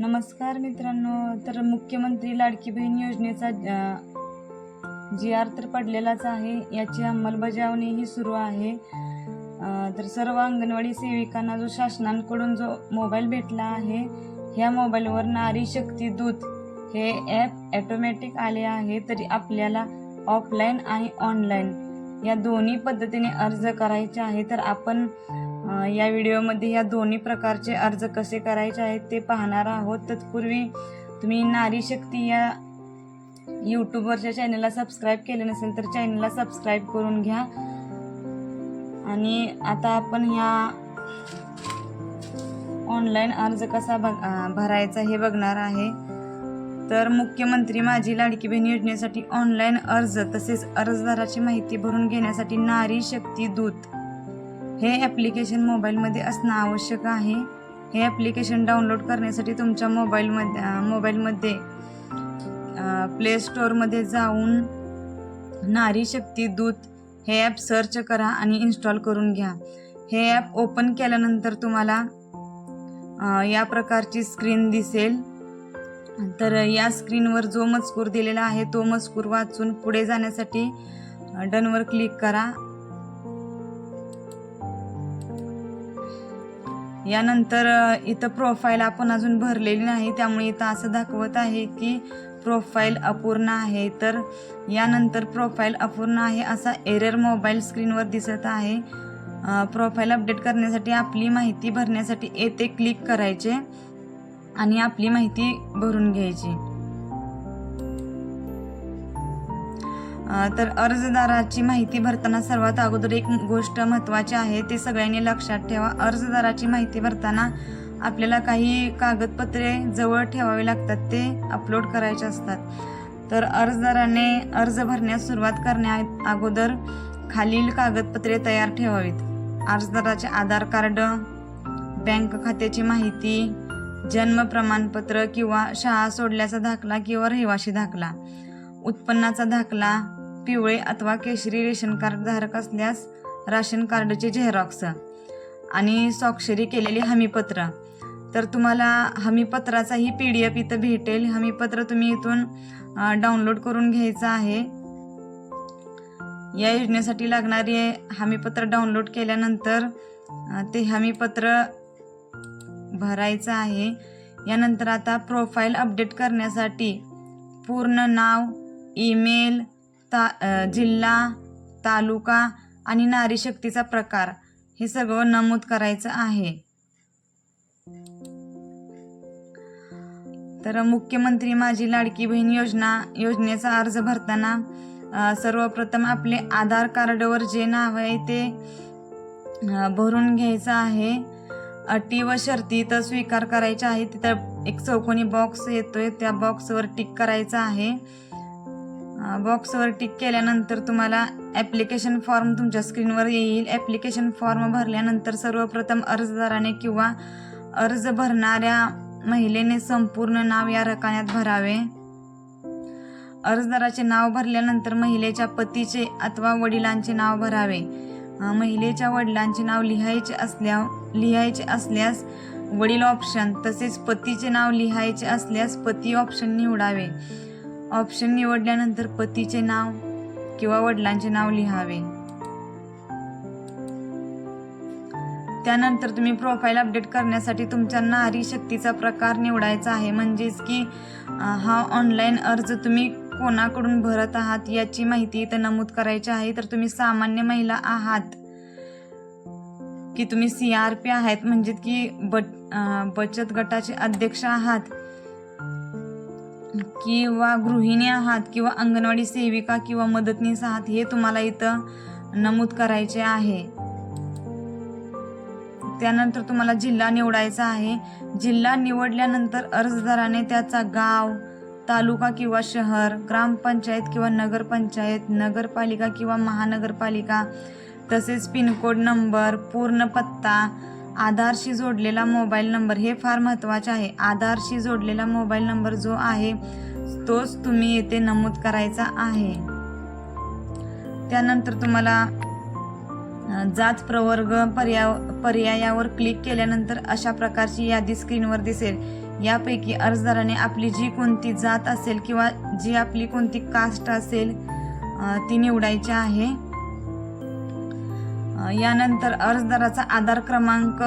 नमस्कार मित्रांनो. तर मुख्यमंत्री लाडकी बहीण योजनेचा जी आर तर पडलेलाच आहे. याची अंमलबजावणीही सुरू आहे. तर सर्व अंगणवाडी सेविकांना जो शासनांकडून जो मोबाईल भेटला आहे ह्या मोबाईलवर नारी शक्ती दूत हे ॲप ॲटोमॅटिक आले आहे तरी आपल्याला ऑफलाईन आणि ऑनलाईन या दोन्ही पद्धतीने अर्ज करायचे आहे. तर आपण या व्हिडिओमध्ये या दोन्ही प्रकारचे अर्ज कसे करायचे आहेत ते पाहणार आहोत. तत्पूर्वी तुम्ही नारी शक्ती या यूट्यूबवरच्या चॅनलला सबस्क्राईब केले नसेल तर चॅनलला सबस्क्राईब करून घ्या. आणि आता आपण ह्या ऑनलाईन अर्ज कसा बघ भरायचा हे बघणार आहे. तर मुख्यमंत्री माझी लाडकी बहीण योजनेसाठी ऑनलाईन अर्ज तसेच अर्जदाराची माहिती भरून घेण्यासाठी नारी शक्ती दूत. हे ॲप्लिकेशन मोबाईलमध्ये असणं आवश्यक आहे. हे ॲप्लिकेशन डाउनलोड करण्यासाठी तुमच्या मोबाईलमध्ये मोबाईलमध्ये प्ले स्टोअरमध्ये जाऊन नारी शक्ती दूत हे ॲप सर्च करा आणि इन्स्टॉल करून घ्या. हे ॲप ओपन केल्यानंतर तुम्हाला या प्रकारची स्क्रीन दिसेल. तर या स्क्रीनवर जो मजकूर दिलेला आहे तो मजकूर वाचून पुढे जाण्यासाठी डनवर क्लिक करा. यानंतर इथं प्रोफाईल आपण अजून भरलेली नाही. त्यामुळे इथं असं दाखवत आहे की प्रोफाईल अपूर्ण आहे. तर यानंतर प्रोफाईल अपूर्ण आहे असा एरर मोबाईल स्क्रीनवर दिसत आहे. प्रोफाईल अपडेट करण्यासाठी आपली माहिती भरण्यासाठी येथे क्लिक करायचे आणि आपली माहिती भरून घ्यायची. तर अर्जदाराची माहिती भरताना सर्वात अगोदर एक गोष्ट महत्त्वाची आहे ते सगळ्यांनी लक्षात ठेवा. अर्जदाराची माहिती भरताना आपल्याला काही कागदपत्रे जवळ ठेवावी लागतात ते अपलोड करायचे असतात. तर अर्जदाराने अर्ज भरण्यास सुरुवात करण्या अगोदर खालील कागदपत्रे तयार ठेवावीत. अर्जदाराचे आधार कार्ड बँक खात्याची माहिती जन्म प्रमाणपत्र किंवा शाळा सोडल्याचा दाखला किंवा रहिवाशी दाखला उत्पन्नाचा दाखला पिवळे अथवा केशरी रेशन कार्ड धारक असल्यास राशन कार्डचे झेरॉक्स आणि स्वाक्षरी केलेली हमीपत्र. तर तुम्हाला हमीपत्राचाही पी डी एफ इथं भेटेल. हमीपत्र तुम्ही इथून डाउनलोड करून घ्यायचं आहे. या योजनेसाठी लागणारी हमीपत्र डाउनलोड केल्यानंतर ते हमीपत्र भरायचं आहे. यानंतर आता प्रोफाईल अपडेट करण्यासाठी पूर्ण नाव ईमेल ता जिल्हा तालुका आणि नारी शक्तीचा प्रकार हे सगळं नमूद करायचं आहे. तर मुख्यमंत्री माझी लाडकी बहीण योजना योजनेचा अर्ज भरताना सर्वप्रथम आपले आधार कार्डवर जे नाव आहे ते भरून घ्यायचं आहे. अटी व शर्ती तर स्वीकार करायच्या आहे तिथं एक चौकोनी बॉक्स येतोय. त्या बॉक्सवर टिक करायचं आहे. बॉक्सवर टिक केल्यानंतर तुम्हाला ॲप्लिकेशन फॉर्म तुमच्या स्क्रीनवर येईल. ॲप्लिकेशन फॉर्म भरल्यानंतर सर्वप्रथम अर्जदाराने किंवा अर्ज भरणाऱ्या महिलेने संपूर्ण नाव या रकान्यात भरावे. अर्जदाराचे नाव भरल्यानंतर महिलेच्या पतीचे अथवा वडिलांचे नाव भरावे. महिलेच्या वडिलांचे नाव लिहायचे असल्या लिहायचे असल्यास वडील ऑप्शन तसेच पतीचे नाव लिहायचे असल्यास पती ऑप्शन निवडावे. ऑप्शन निवडल्यानंतर पतीचे नाव किंवा वडिलांचे नाव लिहावे. त्यानंतर तुम्ही प्रोफाईल अपडेट करण्यासाठी तुमच्या नारी शक्तीचा प्रकार निवडायचा आहे. म्हणजेच की हा ऑनलाईन अर्ज तुम्ही कोणाकडून भरत आहात याची माहिती इथं नमूद करायची आहे. तर तुम्ही सामान्य महिला आहात की तुम्ही सी आर पी आहात म्हणजे की बट बचत गटाचे अध्यक्ष आहात किंवा गृहिणी आहात किंवा अंगणवाडी सेविका किंवा मदतनीस आहात हे तुम्हाला इथं नमूद करायचे आहे. त्यानंतर तुम्हाला जिल्हा निवडायचा आहे. जिल्हा निवडल्यानंतर अर्जदाराने त्याचा गाव तालुका किंवा शहर ग्रामपंचायत किंवा नगरपंचायत नगरपालिका किंवा महानगरपालिका तसेच पिनकोड नंबर पूर्ण पत्ता आधारशी जोडलेला मोबाईल नंबर हे फार महत्त्वाचे आहे. आधारशी जोडलेला मोबाईल नंबर जो आहे तोच तुम्ही येथे नमूद करायचा आहे. त्यानंतर तुम्हाला जात प्रवर्ग पर्या पर्यायावर क्लिक केल्यानंतर अशा प्रकारची यादी स्क्रीनवर दिसेल. यापैकी अर्जदाराने आपली जी कोणती जात असेल किंवा जी आपली कोणती कास्ट असेल ती निवडायची आहे. यानंतर अर्जदाराचा आधार क्रमांक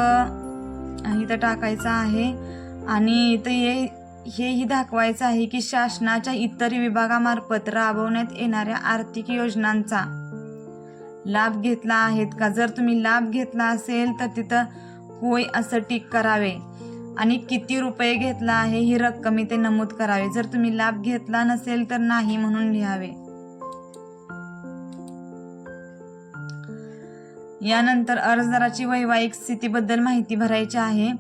इथं टाकायचा आहे. आणि इथं हे हेही दाखवायचं आहे की शासनाच्या इतर विभागामार्फत राबवण्यात येणाऱ्या आर्थिक योजनांचा लाभ घेतला आहेत का? जर तुम्ही लाभ घेतला असेल तर तिथं होय असं टिक करावे. आणि किती रुपये घेतला आहे ही रक्कम इथे नमूद करावे. जर तुम्ही लाभ घेतला नसेल तर नाही म्हणून लिहावे. यानंतर अर्जदाराची वैवाहिक स्थितीबद्दल माहिती भरायची आहे.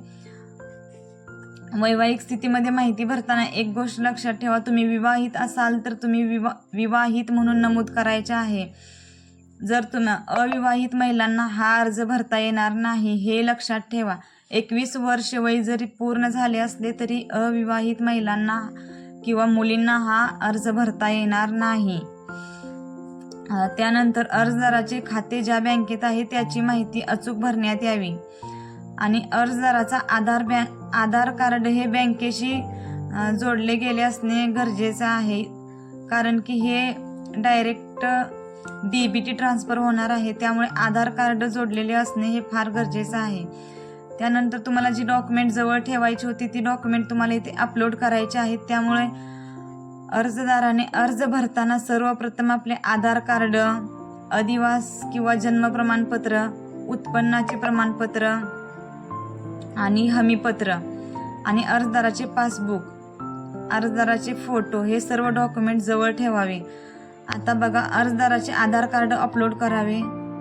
वैवाहिक स्थितीमध्ये माहिती भरताना एक गोष्ट लक्षात ठेवा तुम्ही विवाहित असाल तर तुम्ही विवा विवाहित म्हणून नमूद करायचे आहे. जर तुम्ही अविवाहित महिलांना हा अर्ज भरता येणार नाही हे लक्षात ठेवा. एकवीस वर्ष वय जरी पूर्ण झाले असले तरी अविवाहित महिलांना किंवा मुलींना हा अर्ज भरता येणार नाही. त्यानंतर अर्जदाराचे खाते ज्या बँकेत आहे त्याची माहिती अचूक भरण्यात यावी. आणि अर्जदाराचा आधार बँक आधार कार्ड हे बँकेशी जोडले गेले असणे गरजेचं आहे. कारण की हे direct D B T transfer होणार आहे त्यामुळे आधार कार्ड जोडलेले असणे हे फार गरजेचं आहे. त्यानंतर तुम्हाला जी डॉक्युमेंट जवळ ठेवायची होती ती डॉक्युमेंट तुम्हाला इथे अपलोड करायची आहेत. त्यामुळे अर्जदाराने अर्ज भरताना सर्वप्रथम आपले आधार कार्ड अधिवास किंवा जन्म प्रमाणपत्र उत्पन्नाचे प्रमाणपत्र आणि हमीपत्र आणि अर्जदाराचे पासबुक अर्जदाराचे फोटो हे सर्व डॉक्युमेंट जवळ ठेवावे. आता बघा अर्जदाराचे आधार कार्ड अपलोड करावे.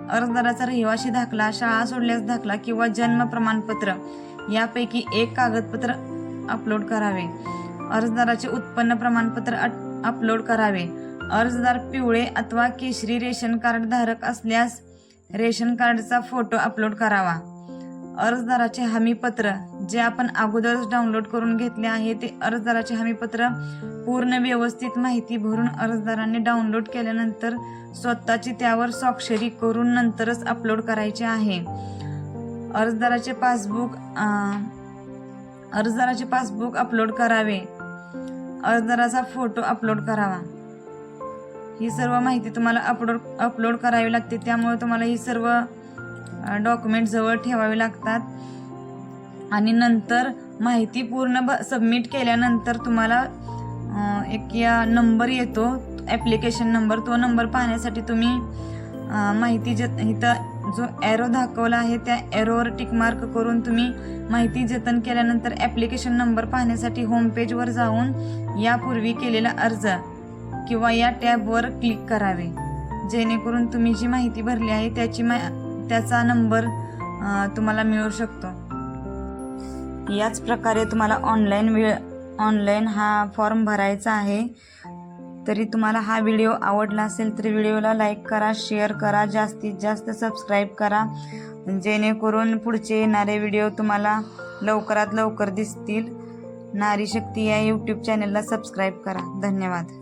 अर्जदाराचा रहिवासी दाखला शाळा सोडल्यास दाखला किंवा जन्म प्रमाणपत्र यापैकी एक कागदपत्र अपलोड करावे. अर्जदाराचे उत्पन्न प्रमाणपत्र अपलोड करावे. अर्जदार पिवळे अथवा केशरी रेशन कार्ड धारक असल्यास रेशन कार्डचा फोटो अपलोड करावा. अर्जदाराचे हमीपत्र जे आपण अगोदरच डाउनलोड करून घेतले आहे ते अर्जदाराचे हमीपत्र पूर्ण व्यवस्थित माहिती भरून अर्जदाराने डाउनलोड केल्यानंतर स्वतःची त्यावर स्वाक्षरी करून नंतरच अपलोड करायचे आहे. अर्जदाराचे पासबुक अर्जदाराचे पासबुक अपलोड करावे. अर्जदाराचा फोटो अपलोड करावा. ही सर्व माहिती तुम्हाला अपलोड अपलोड करावी लागते. त्यामुळे तुम्हाला ही सर्व डॉक्युमेंट जवळ ठेवावे लागतात. आणि नंतर माहिती पूर्ण ब सबमिट केल्यानंतर तुम्हाला एक या नंबर येतो. ॲप्लिकेशन नंबर तो नंबर पाहण्यासाठी तुम्ही माहिती ज इथं जो ॲरो दाखवला आहे त्या ॲरोवर टिकमार्क करून तुम्ही माहिती जतन केल्यानंतर ॲप्लिकेशन नंबर पाहण्यासाठी होमपेजवर जाऊन यापूर्वी केलेला अर्ज किंवा या टॅबवर क्लिक करावे. जेणेकरून तुम्ही जी माहिती भरली आहे त्याची मा त्याचा नंबर तुम्हाला मिळू शकतो. याच प्रकारे तुम्हाला ऑनलाईन वेळ ऑनलाईन हा फॉर्म भरायचा आहे. तरी तुम्हाला हा व्हिडिओ आवडला असेल तर व्हिडिओला लाईक करा शेअर करा जास्तीत जास्त सबस्क्राईब करा. जेणेकरून पुढचे येणारे व्हिडिओ तुम्हाला लवकरात लवकर दिसतील. नारी शक्ती या यूट्यूब चॅनलला सबस्क्राईब करा. धन्यवाद.